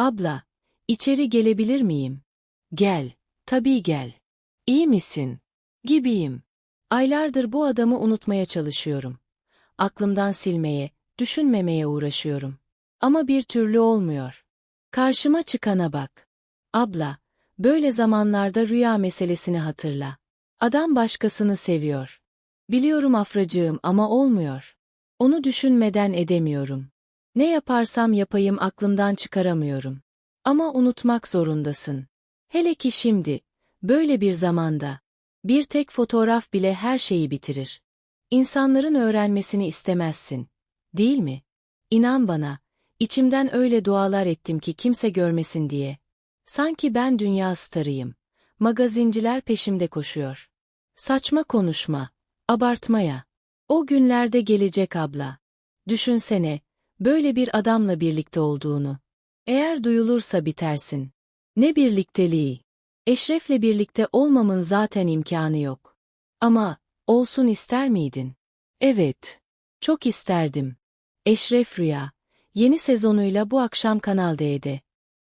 Abla, içeri gelebilir miyim? Gel, tabii gel. İyi misin? Gibiyim. Aylardır bu adamı unutmaya çalışıyorum. Aklımdan silmeye, düşünmemeye uğraşıyorum. Ama bir türlü olmuyor. Karşıma çıkana bak. Abla, böyle zamanlarda rüya meselesini hatırla. Adam başkasını seviyor. Biliyorum afracığım ama olmuyor. Onu düşünmeden edemiyorum. Ne yaparsam yapayım aklımdan çıkaramıyorum. Ama unutmak zorundasın. Hele ki şimdi, böyle bir zamanda. Bir tek fotoğraf bile her şeyi bitirir. İnsanların öğrenmesini istemezsin. Değil mi? İnan bana, içimden öyle dualar ettim ki kimse görmesin diye. Sanki ben dünya starıyım. Magazinciler peşimde koşuyor. Saçma konuşma, abartmaya. O günlerde gelecek abla. Düşünsene, böyle bir adamla birlikte olduğunu. Eğer duyulursa bitersin. Ne birlikteliği? Eşref'le birlikte olmamın zaten imkanı yok. Ama, olsun ister miydin? Evet. Çok isterdim. Eşref Rüya, yeni sezonuyla bu akşam Kanal D'de.